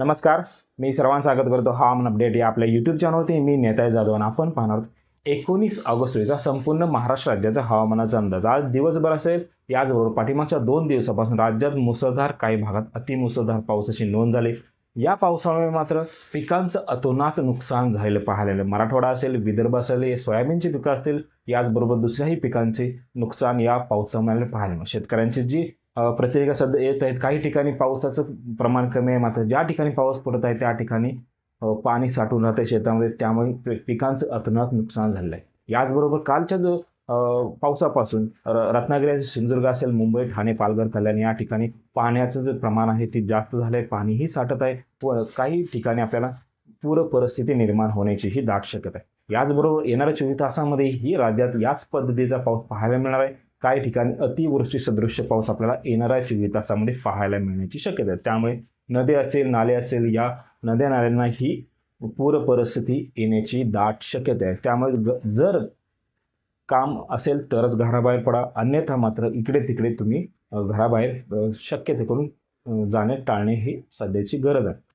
नमस्कार मी सर्वांचं स्वागत करतो हवामान अपडेट या आपल्या यूट्यूब चॅनलवरती मी नेताय जाधव आणि आपण पाहणार एकोणीस ऑगस्ट रोजीचा संपूर्ण महाराष्ट्र राज्याचा हवामानाचा अंदाज. आज दिवसभर असेल याचबरोबर पाठीमागच्या दोन दिवसापासून राज्यात मुसळधार काही भागात अतिमुसळधार पावसाची नोंद झाली. या पावसामुळे मात्र पिकांचं अतोनात नुकसान झालेलं पाहिलेलं. मराठवाडा असेल विदर्भ असेल सोयाबीनची पिकं असतील याचबरोबर दुसऱ्याही पिकांचे नुकसान या पावसामुळे पाहायला शेतकऱ्यांची जी अ, सध्या येत आहेत. काही ठिकाणी पावसाचं प्रमाण कमी आहे. मात्र ज्या ठिकाणी पाऊस पडत आहे त्या ठिकाणी पाणी साठून राहतं शेतामध्ये. त्यामुळे पिकांचं अतोनात नुकसान झालेलं आहे याचबरोबर कालच्या जो पावसापासून रत्नागिरी सिंधुदुर्ग असेल मुंबई ठाणे पालघर कल्याण या ठिकाणी पाण्याचं जे प्रमाण आहे ते जास्त झालं आहे पाणीही साठत आहे व काही ठिकाणी आपल्याला पूर परिस्थिती निर्माण होण्याचीही दाट शक्यता आहे. याचबरोबर येणाऱ्या चोवीस तासामध्येही राज्यात याच पद्धतीचा पाऊस पाहायला मिळणार आहे. काही ठिकाणी अतिवृष्टी सदृश्य पाऊस आपल्याला येणाऱ्या चोवीस तासामध्ये पाहायला मिळण्याची शक्यता आहे. त्यामुळे नदी असेल नाले असेल या नद्या नाल्यांना ही पूर परिस्थिती येण्याची दाट शक्यता आहे. त्यामुळे ग- जर काम असेल तरच घराबाहेर पडा. अन्यथा मात्र इकडे तिकडे तुम्ही घराबाहेर शक्यते करून जाणे टाळणे ही सध्याची गरज आहे.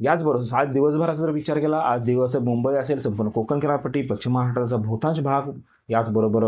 याचबरोबर आज दिवसभराचा जर विचार केला आज दिवस मुंबई असेल संपूर्ण कोकण किनारपट्टी पश्चिम महाराष्ट्राचा बहुतांश भाग याचबरोबर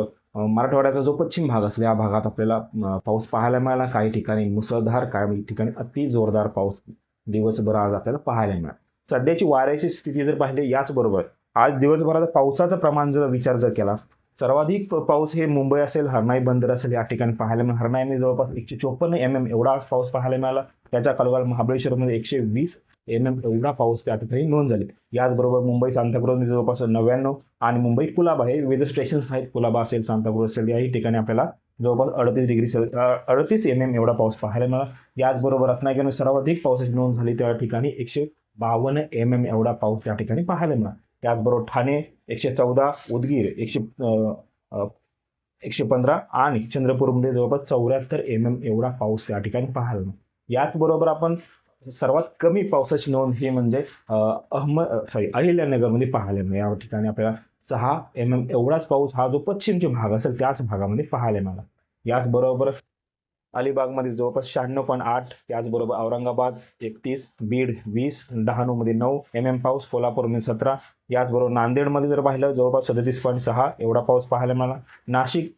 मराठवाड्याचा जो पश्चिम भाग असेल या भागात आपल्याला पाऊस पाहायला मिळाला. काही ठिकाणी मुसळधार काही ठिकाणी अति जोरदार पाऊस दिवसभर आज आपल्याला पाहायला मिळाला. सध्याची वाऱ्याची स्थिती जर पाहिली याचबरोबर आज दिवसभराचा पावसाचं प्रमाण जर विचार जर केला सर्वाधिक प- पाऊस हे मुंबई असेल हरनाई बंदर असेल या ठिकाणी पाहायला मिळाला. हरनाईमध्ये जवळपास एकशे चोपन्न एम एम एवढा आज पाऊस पाहायला मिळाला. त्याच्या कालवाल महाबळेश्वरमध्ये एकशे वीस एम एम एवढा पाऊस त्या ठिकाणी नोंद झाली. याचबरोबर मुंबई सांताक्रूजमध्ये जवळपास नव्याण्णव आणि मुंबई कुलाबा हे विविध स्टेशन्स आहेत. कुलाबा असेल सांताक्रूज असेल याही ठिकाणी आपल्याला जवळपास अडतीस डिग्री सेल अडतीस एम एम एवढा पाऊस पाहायला मिळाला. याचबरोबर रत्नागिरीमध्ये सर्वाधिक पावसाची नोंद झाली त्या ठिकाणी एकशे बावन्न एम एम एवढा पाऊस त्या ठिकाणी पाहायला मिळाला. त्याचबरोबर ठाणे एकशे चौदा उदगीर एकशे एकशे पंधरा आणि चंद्रपूरमध्ये जवळपास चौऱ्याहत्तर एम एम एवढा पाऊस त्या ठिकाणी पाहायला मिळाला. याचबरोबर आपण सर्वात कमी पावसाची नोंद ही म्हणजे अहमद सॉरी अहिल्यानगरमध्ये पाहायला मिळाली या ठिकाणी आपल्याला सहा एम एम एवढाच पाऊस हा जो पश्चिमचे भाग असेल त्याच भागामध्ये पाहायला मिळाला. याचबरोबर अलिबागमध्ये जवळपास शहाण्णव पॉईंट आठ याचबरोबर औरंगाबाद एकतीस बीड वीस डहाणूमध्ये नऊ एम एम पाऊस कोल्हापूरमध्ये सतरा याचबरोबर नांदेडमध्ये जर पाहिलं जवळपास सदतीस पॉईंट सहा एवढा पाऊस पाहायला मिळाला. नाशिक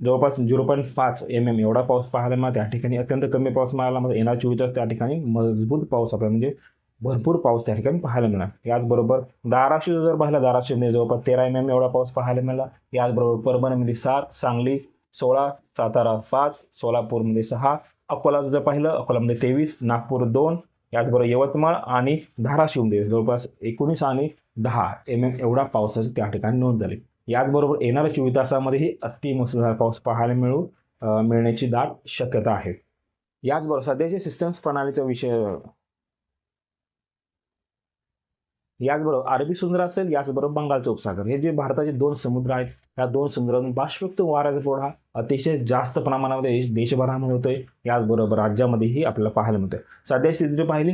जवळपास झिरो पॉईंट पाच एम एम एवढा पाऊस पाहायला मिळाला. त्या ठिकाणी अत्यंत कमी पाऊस मिळाला. म्हणजे येणार चोवीस तास त्या ठिकाणी मजबूत पाऊस आपल्याला म्हणजे भरपूर पाऊस त्या ठिकाणी पाहायला मिळणार. याचबरोबर धाराशिव जर पाहिला धाराशिवमध्ये जवळपास तेरा एम एम एवढा पाऊस पाहायला मिळाला. याचबरोबर परभणीमध्ये सात सांगली सोळा सातारा पाच सोलापूरमध्ये सहा अकोला जर पाहिलं अकोलामध्ये तेवीस नागपूर दोन याचबरोबर यवतमाळ आणि धाराशिवमध्ये जवळपास एकोणीस आणि दहा एम एम एवढा पावसाची त्या ठिकाणी नोंद झाली. याचबरोबर येणाऱ्या चोवीस तासामध्येही अति मुसळधार पाऊस पाहायला मिळू मिळण्याची दाट शक्यता आहे. याचबरोबर सध्याचे सिस्टम्स प्रणालीचा विषय याचबरोबर अरबी समुद्र असेल याचबरोबर बंगालचा उपसागर. हे जे भारताचे दोन समुद्र आहेत या दोन समुद्रातून बाष्पयुक्त वाऱ्याचा पुरवठा अतिशय जास्त प्रमाणामध्ये देशभरामध्ये होतोय. याचबरोबर राज्यामध्येही आपल्याला पाहायला मिळतोय. सध्या स्थिती पाहिली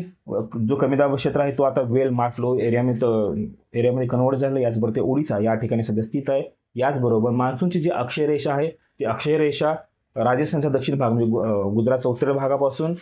जो कमी दाब क्षेत्र आहे तो आता वेल माटलो एरियामध्ये एरियामध्ये कन्वर्ट झालं याचबरोबर ते ओडिसा या ठिकाणी सध्या स्थित आहे. याचबरोबर मान्सूनची जी अक्षयरेषा आहे ती अक्षयरेषा राजस्थानचा दक्षिण भाग म्हणजे गु- गुजरातच्या उत्तर भागापासून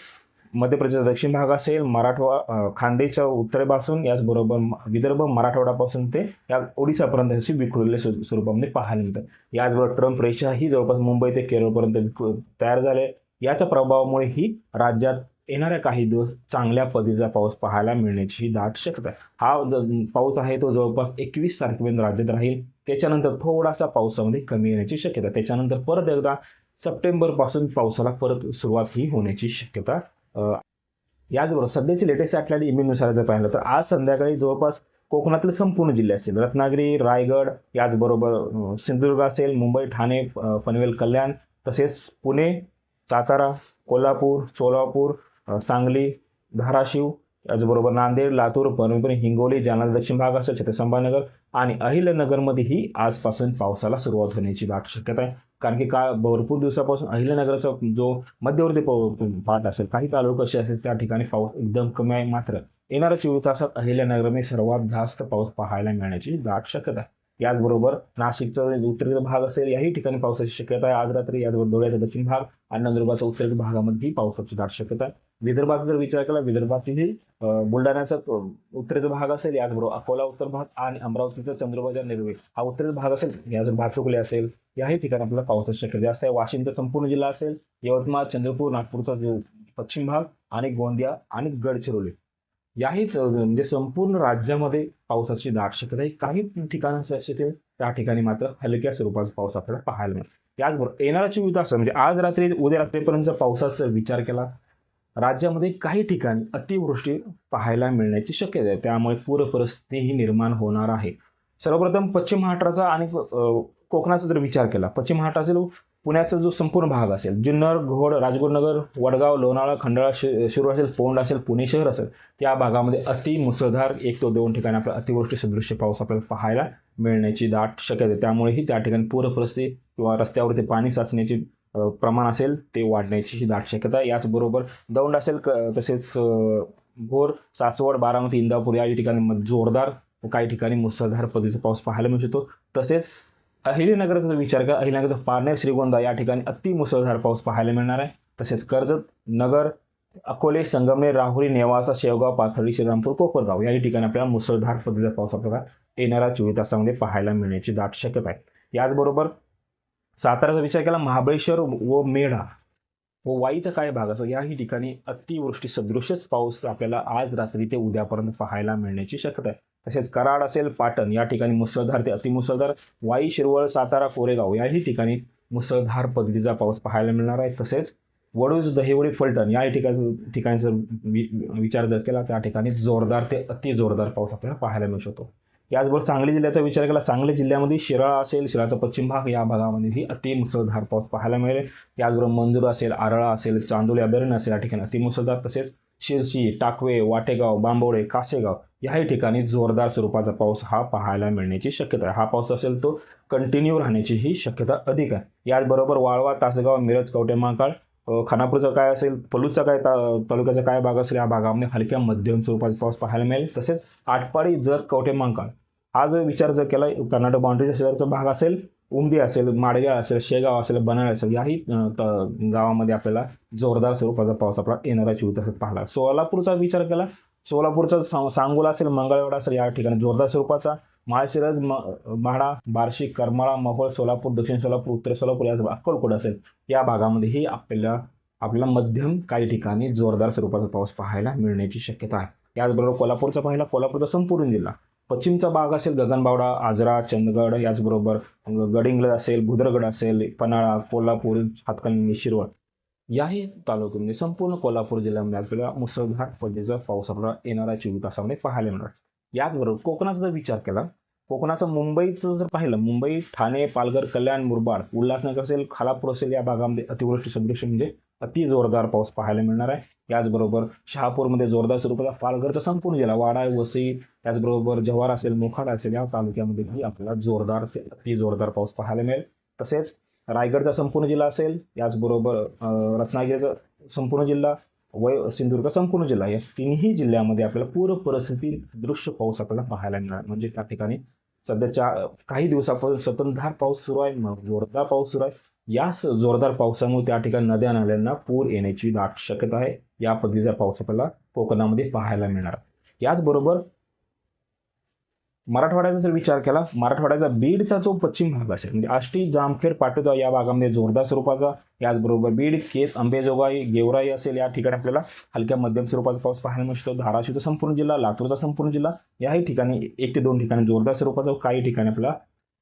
मध्य प्रदेशचा दक्षिण भाग असेल मराठवा खांदेच्या खानदेशच्या उत्तरेपासून याचबरोबर विदर्भ मराठवाडापासून ते या ओडिसापर्यंत अशी विखुरलेल्या स्वरूपामध्ये पाहायला मिळतं. याचबरोबर ट्रम्प रेषा ही जवळपास मुंबई ते केरळपर्यंत विखु- तयार झाले. याच्या प्रभावामुळे ही राज्यात येणाऱ्या काही दिवस चांगल्या पद्धतीचा पाऊस पाहायला मिळण्याची दाट शक्यता आहे. हा ज- पाऊस आहे तो जवळपास एकवीस तारखेपर्यंत राज्यात राहील. त्याच्यानंतर थोडासा पावसामध्ये कमी येण्याची शक्यता त्याच्यानंतर परत एकदा सप्टेंबरपासून पावसाला परत सुरुवात ही होण्याची शक्यता याचबरोबर सध्याची लेटेस्ट आपल्याला इमेलनुसार जर पाहिलं तर आज संध्याकाळी जवळपास कोकणातील संपूर्ण जिल्हे असतील. रत्नागिरी रायगड याचबरोबर सिंधुदुर्ग असेल मुंबई ठाणे पनवेल कल्याण तसेच पुणे सातारा कोल्हापूर सोलापूर सांगली धाराशिव याचबरोबर नांदेड लातूर परभणी हिंगोली जालना दक्षिण भाग असेल छत्रसंभानगर संभाजीनगर आणि अहिल्यानगरमध्येही आजपासून पावसाला सुरुवात होण्याची भाग शक्यता आहे. कारण की का भरपूर दिवसापासून अहिल्यानगरचा जो मध्यवर्ती पाऊ- पाठ असेल काही तालुका असे असेल त्या ठिकाणी पाऊस एकदम कमी आहे मात्र येणाऱ्या चोवीस तासात अहिल्यानगरने सर्वात जास्त पाऊस पाहायला मिळण्याची दाट शक्यता आहे. याचबरोबर नाशिकचा उत्तरेचा भाग असेल याही ठिकाणी पावसाची शक्यता आहे. आज रात्री याचबरोबर धुळ्याचा दक्षिण भाग आणि नंदुरबारच्या उत्तरेच्या भागामध्येही पावसाची दाट शक्यता आहे. विदर्भाचा जर विचार केला विदर्भातीलही बुलढाण्याचा उत्तरेचा भाग असेल याचबरोबर अकोला उत्तर भाग आणि अमरावतीचा चंद्रबाजा निर्वे हा उत्तरेचा भाग असेल याच भातुकले असेल याही ठिकाणी आपल्याला पावसाची शक्यता जास्त आहे. वाशिमचा संपूर्ण जिल्हा असेल यवतमाळ चंद्रपूर नागपूरचा जो पश्चिम भाग आणि गोंदिया आणि गडचिरोली. याही म्हणजे संपूर्ण राज्यामध्ये पावसाची दाट शक्यता आहे. काही ठिकाणी असे ते त्या ठिकाणी मात्र हलक्या स्वरूपाचा पाऊस आपल्याला पाहायला मिळतो याचबरोबर येणाऱ्या चोवीस तास म्हणजे आज रात्री उद्या रात्रीपर्यंत पावसाचा विचार केला राज्यामध्ये काही ठिकाणी अतिवृष्टी पाहायला मिळण्याची शक्यता आहे. त्यामुळे पूर परिस्थितीही निर्माण होणार आहे. सर्वप्रथम पश्चिम महाराष्ट्राचा आणि कोकणाचा जर विचार केला पश्चिम महाराष्ट्रातील पुण्याचा जो संपूर्ण भाग असेल जुन्नर घोड राजगुरुनगर वडगाव लोणाळा खंडाळा शि शिरूर असेल पोंड असेल पुणे शहर असेल त्या भागामध्ये अति मुसळधार एक तो दोन ठिकाणी आपल्याला अतिवृष्टी सदृश्य पाऊस आपल्याला पाहायला मिळण्याची दाट शक्यता आहे. त्यामुळेही त्या ठिकाणी पूरपरिस्थिती किंवा रस्त्यावरती पाणी साचण्याची प्रमाण असेल ते वाढण्याची ही दाट शक्यता याचबरोबर दौंड असेल क तसेच घोर भोर सासवड बारामती इंदापूर या ठिकाणी जोरदार काही ठिकाणी मुसळधार पद्धतीचा पाऊस पाहायला मिळू शकतो. तसेच अहिल्यानगरचा विचार करा. अहिल्यानगरचा पारनेर श्रीगोंदा या ठिकाणी अति मुसळधार पाऊस पाहायला मिळणार आहे. तसेच कर्जत नगर अकोले संगमनेर राहुरी नेवासा शेवगाव पाथर्डी श्रीरामपूर कोपरगाव या ठिकाणी आपल्याला मुसळधार पद्धतीचा पाऊस आपल्याला येणाऱ्या चोवीस तासामध्ये पाहायला मिळण्याची दाट शक्यता आहे. याचबरोबर साताऱ्याचा विचार केला महाबळेश्वर व मेढा व वाईचा काय भाग असं याही ठिकाणी अतिवृष्टी सदृशच पाऊस आपल्याला आज रात्री ते उद्यापर्यंत पाहायला मिळण्याची शक्यता आहे. तसेच कराड असेल पाटण या ठिकाणी मुसळधार ते अतिमुसळधार. वाई शिरवळ सातारा कोरेगाव याही ठिकाणी मुसळधार पद्धतीचा पाऊस पाहायला मिळणार आहे. तसेच वडूज दहिवडी फलटण या ठिकाणी ठिकाणी जर वि विचार जर केला त्या ठिकाणी जोरदार ते अति जोरदार पाऊस आपल्याला पाहायला मिळू शकतो. याचबरोबर सांगली जिल्ह्याचा विचार केला सांगली जिल्ह्यामध्ये शिराळा असेल शिराळाचा पश्चिम भाग या भागामध्येही अति मुसळधार पाऊस पाहायला मिळेल. याचबरोबर मंजूर असेल आरळा असेल चांदोली अभयारण्य असेल या ठिकाणी अतिमुसळधार. तसेच शिरशी टाकवे वाटेगाव बांबोळे कासेगाव याही ठिकाणी जोरदार स्वरूपाचा पाऊस हा पाहायला मिळण्याची शक्यता आहे. हा पाऊस असेल तो कंटिन्यू राहण्याची ही शक्यता अधिक आहे. याचबरोबर वाळवा तासगाव मिरज कवटे महाकाळ खानापूरचं खानापूरचा काय असेल पलूचा काय ता तालुक्याचा काय भाग असेल या भागामध्ये हलक्या मध्यम स्वरूपाचा पाऊस पाहायला मिळेल. तसेच आटपाडी जर कवटे महाकाळ हा जर विचार जर केला कर्नाटक बाउंड्रीच्या शेजारचा भाग असेल उमदी असेल माडगाव असेल शेगाव असेल बनाळ असेल याही त- गावामध्ये आपल्याला जोरदार स्वरूपाचा पाऊस आपला येणारा चोवीस तासात पाहिला सोलापूरचा विचार केला सोलापूरचा सांगोला असेल मंगळवेढा असेल या ठिकाणी. जोरदार स्वरूपाचा. माळशिरज म म्हाडा बार्शी करमाळा मोहोळ सोलापूर दक्षिण सोलापूर उत्तर सोलापूर या अक्कलकोट असेल या भागामध्येही आपल्याला आपल्याला मध्यम काही ठिकाणी जोरदार स्वरूपाचा पाऊस पाहायला मिळण्याची शक्यता आहे. याचबरोबर कोल्हापूरचा पाहिला कोल्हापूरचा संपूर्ण जिल्हा. पश्चिमचा भाग असेल गगनबावडा आजरा चंदगड याचबरोबर गडिंगल असेल भुदरगड असेल पन्हाळा कोल्हापूर हातकणंगले शिरवळ याही तालुक्यामध्ये संपूर्ण कोल्हापूर जिल्ह्यामध्ये आपल्याला मुसळधार पद्धतीचा पाऊस आपल्याला येणाऱ्या चोवीस तासामध्ये पाहायला मिळणार. याचबरोबर कोकणाचा जर विचार केला कोकणाचं मुंबईचं जर पाहिलं मुंबई ठाणे पालघर कल्याण मुरबाड उल्हासनगर असेल खालापूर असेल या भागामध्ये अतिवृष्टी सदृश्य म्हणजे अति जोरदार पाऊस पाहायला मिळणार आहे. याचबरोबर शहापूरमध्ये जोरदार स्वरूपाचा पालघरचा संपूर्ण जिल्हा वाडा वसई त्याचबरोबर जव्हार असेल मोखाडा असेल या तालुक्यामध्येही आपल्याला जोरदार ते अति जोरदार पाऊस पाहायला मिळेल. तसेच रायगडचा संपूर्ण जिल्हा असेल याचबरोबर रत्नागिरीचा संपूर्ण जिल्हा वय सिंधुदुर्ग संपूर्ण जिल्हा या तिन्ही जिल्ह्यामध्ये आपल्याला पूर परिस्थिती दृश्य पाऊस आपल्याला पाहायला मिळणार. म्हणजे त्या ठिकाणी सध्याच्या काही दिवसापासून सततधार पाऊस सुरू आहे मग जोरदार पाऊस सुरू आहे. या स- जोरदार पावसामुळे त्या ठिकाणी नद्या नाल्यांना पूर येण्याची दाट शक्यता आहे. या पद्धतीचा पाऊस आपल्याला कोकणामध्ये पाहायला मिळणार. याचबरोबर मराठवाड्याचा जर विचार केला मराठवाड्याचा बीडचा जो पश्चिम भाग असेल म्हणजे आष्टी जामखेड पाटोदा या भागामध्ये जोरदार स्वरूपाचा याचबरोबर बीड केस अंबेजोगाई गेवराई असेल या ठिकाणी आपल्याला हलक्या मध्यम स्वरूपाचा पाऊस पाहायला मिळतो. धाराशिवचा संपूर्ण जिल्हा लातूरचा संपूर्ण जिल्हा याही ठिकाणी एक ते दोन ठिकाणी जोरदार स्वरूपाचा काही ठिकाणी आपल्याला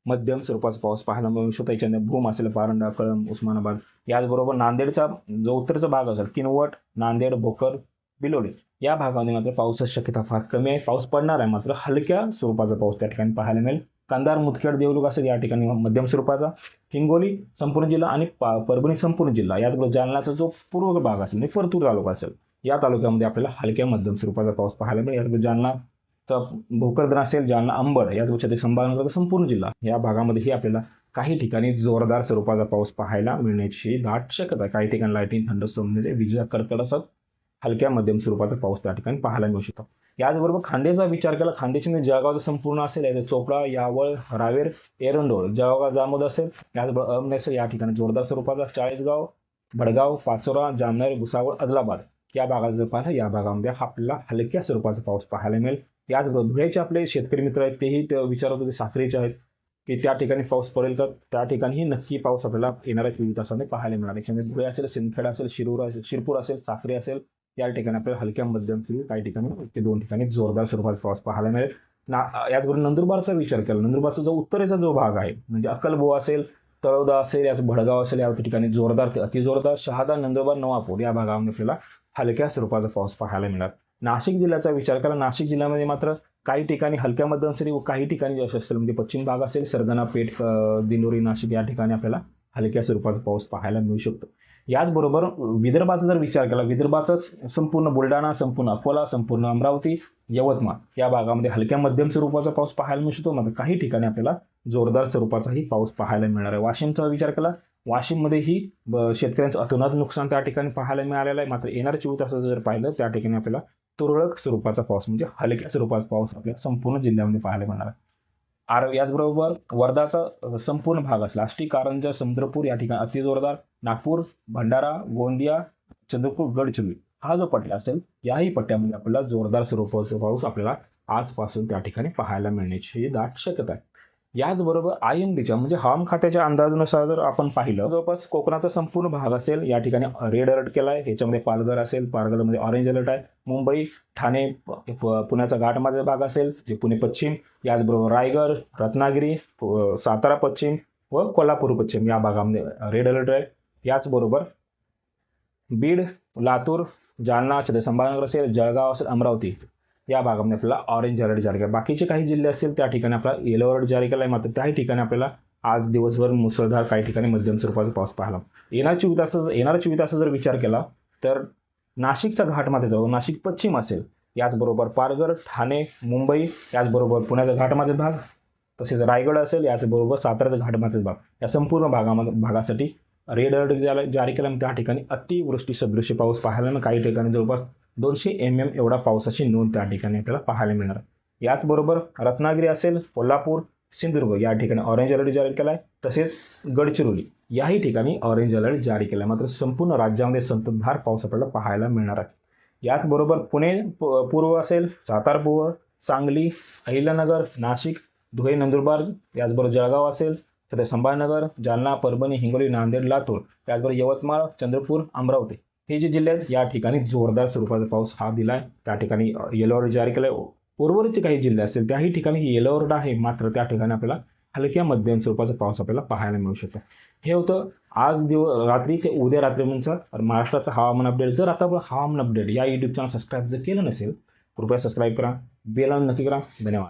मध्यम स्वरूपाचा पाऊस पाहायला मिळू शकतो याच्यामध्ये भूम असेल पारंडा कळम उस्मानाबाद. याचबरोबर नांदेडचा जो उत्तरचा भाग असेल किनवट नांदेड भोकर बिलोली. या भागामध्ये मात्र पावसाची शक्यता फार कमी आहे. पाऊस पडणार आहे मात्र हलक्या स्वरूपाचा पाऊस त्या ठिकाणी पाहायला मिळेल. कंधार मुदखेड देवलुक असेल या ठिकाणी मध्यम स्वरूपाचा. हिंगोली संपूर्ण जिल्हा आणि पा परभणी संपूर्ण जिल्हा याचबरोबर जालन्याचा जो पूर्व भाग असेल म्हणजे परतूर तालुका असेल या तालुक्यामध्ये आपल्याला हलक्या मध्यम स्वरूपाचा पाऊस पाहायला मिळेल. याचबरोबर जालना भोकरदन असेल जालना अंबड याचबरोबर ते संभाजीनगरचा संपूर्ण जिल्हा. या भागामध्येही आपल्याला काही ठिकाणी जोरदार स्वरूपाचा पाऊस पाहायला मिळण्याची दाट शक्यता काही ठिकाणी लाईटिंग थंडस्टोम म्हणजे कडकड असत. हलक्या मध्यम स्वरूपाचा पाऊस त्या ठिकाणी पाहायला मिळू शकतो. याचबरोबर खांदेचा विचार केला खांदेची म्हणजे जळगावचा संपूर्ण असेल याचा चोपडा यावळ रावेर एरंडोळ जळगाव जामोद असेल. याचबरोबर अमने या ठिकाणी जोरदार स्वरूपाचा चाळीसगाव भडगाव पाचोरा जामनेर भुसावळ आदिलाबाद या भागात जर पाहिलं या भागामध्ये आपल्याला हलक्या स्वरूपाचा पाऊस पाहायला मिळेल. याचबरोबर धुळ्याचे आपले शेतकरी मित्र आहेत तेही ते विचारत होते साखरेचे आहेत की त्या ठिकाणी पाऊस पडेल तर त्या ठिकाणीही नक्की पाऊस आपल्याला येणाऱ्या तीन तासाने पाहायला मिळणार. धुळे असेल सिंदखेड असेल शिरूर असेल शिरपूर असेल साखरे असेल या ठिकाणी आपल्याला हलक्या मध्यम काही ठिकाणी ते दोन ठिकाणी जोरदार स्वरूपाचा पाऊस पाहायला मिळेल. ना याचबरोबर नंदुरबारचा विचार केला. नंदुरबारचा जो उत्तरेचा जो भाग आहे म्हणजे अक्कलबोवा असेल तळोदा असेल याचं भडगाव असेल या ठिकाणी जोरदार अतिजोरदार शहादा नंदुरबार नवापूर या भागामध्ये आपल्याला हलक्या स्वरूपाचा पाऊस पाहायला मिळणार. नाशिक जिल्ह्याचा विचार केला नाशिक जिल्ह्यामध्ये मात्र काही ठिकाणी हलक्या मध्यम सरी व काही ठिकाणी जे असेल म्हणजे पश्चिम भाग असेल सरगणा पेठ दिंडोरी नाशिक या ठिकाणी आपल्याला हलक्या स्वरूपाचा पाऊस पाहायला मिळू शकतो. याचबरोबर विदर्भाचा जर विचार केला विदर्भाचाच संपूर्ण बुलढाणा संपूर्ण अकोला संपूर्ण अमरावती यवतमाळ या भागामध्ये हलक्या मध्यम स्वरूपाचा पाऊस पाहायला मिळू शकतो मात्र काही ठिकाणी आपल्याला जोरदार स्वरूपाचाही पाऊस पाहायला मिळणार आहे. वाशिमचा विचार केला वाशिममध्येही ब- शेतकऱ्यांचं अतोनात नुकसान त्या ठिकाणी पाहायला मिळालेलं आहे. मात्र येणाऱ्या चोवीस तासाचं जर पाहिलं त्या ठिकाणी आपल्याला तुरळक स्वरूपाचा पाऊस म्हणजे हलक्या स्वरूपाचा पाऊस आपल्या संपूर्ण जिल्ह्यामध्ये पाहायला मिळणार आहे. आर याचबरोबर वर्धाचा संपूर्ण भाग असला. आष्टी कारंजा समुद्रपूर या ठिकाणी अतिजोरदार नागपूर भंडारा गोंदिया चंद्रपूर गडचिरोली हा जो पट्टा असेल याही पट्ट्यामध्ये आपल्याला जोरदार स्वरूपाचा पाऊस आपल्याला आजपासून त्या ठिकाणी पाहायला मिळण्याची दाट शक्यता आहे. याचबरोबर आय एम डीच्या म्हणजे हवामान खात्याच्या अंदाजानुसार जर आपण पाहिलं जवळपास कोकणाचा संपूर्ण भाग असेल या ठिकाणी रेड अलर्ट केला आहे ह्याच्यामध्ये पालघर असेल पालघरमध्ये ऑरेंज अलर्ट आहे. मुंबई ठाणे पुण्याचा घाटमध्ये भाग असेल जे पुणे पश्चिम याचबरोबर रायगड रत्नागिरी सातारा पश्चिम व कोल्हापूर पश्चिम या भागामध्ये रेड अलर्ट आहे. याचबरोबर बीड लातूर जालना छत्रपती संभाजीनगर असेल जळगाव असेल अमरावती. या भागामध्ये आपल्याला ऑरेंज अलर्ट जारी केला. बाकीचे काही जिल्हे असतील त्या ठिकाणी आपला येलो अलर्ट जारी केला आहे मात्र त्याही ठिकाणी आपल्याला आज दिवसभर मुसळधार काही ठिकाणी मध्यम स्वरूपाचा पाऊस पाहायला येणाऱ्या चोवीस तास येणाऱ्या चोवीस तासाचा जर विचार केला तर नाशिकचा घाटमध्ये जाऊ नाशिक पश्चिम असेल याचबरोबर पारघर ठाणे मुंबई याचबरोबर पुण्याचा घाटमध्ये भाग तसेच रायगड असेल याचबरोबर साताराचा घाटमध्ये भाग. या संपूर्ण भागामध्ये भागासाठी रेड अलर्ट जारी केला त्या ठिकाणी अतिवृष्टी सदृश्य पाऊस पाहायला काही ठिकाणी जवळपास दोनशे एम एम एवढा पावसाची नोंद त्या ठिकाणी आपल्याला पाहायला मिळणार. आहे. याचबरोबर रत्नागिरी असेल कोल्हापूर सिंधुदुर्ग या ठिकाणी ऑरेंज अलर्ट जारी केला आहे तसेच गडचिरोली याही ठिकाणी ऑरेंज अलर्ट जारी केला आहे मात्र संपूर्ण राज्यामध्ये संततधार पाऊस आपल्याला पाहायला मिळणार आहे. याचबरोबर पुणे प- पूर्व असेल सातारा पूर्व सांगली अहिल्यानगर नाशिक धुळे नंदुरबार याचबरोबर जळगाव असेल तर संभाजीनगर जालना परभणी हिंगोली नांदेड लातूर त्याचबरोबर यवतमाळ चंद्रपूर अमरावती हे जे जिल्हे आहेत या ठिकाणी जोरदार स्वरूपाचा पाऊस हा दिला आहे त्या ठिकाणी येलो अलर्ट जारी केला आहे उर्वरितचे काही जिल्हे असतील त्याही ठिकाणी येलो अलर्ट आहे. मात्र त्या ठिकाणी आपल्याला हलक्या मध्यम स्वरूपाचा पाऊस आपल्याला पाहायला मिळू शकतो. हे होतं आज दिव रात्री ते उद्या रात्रीपर्यंतचं महाराष्ट्राचं हवामान अपडेट जर आता आपण हवामान अपडेट या यूट्यूब चॅनल सबस्क्राईब जर केलं नसेल कृपया सबस्क्राईब करा. बेल नक्की करा. धन्यवाद.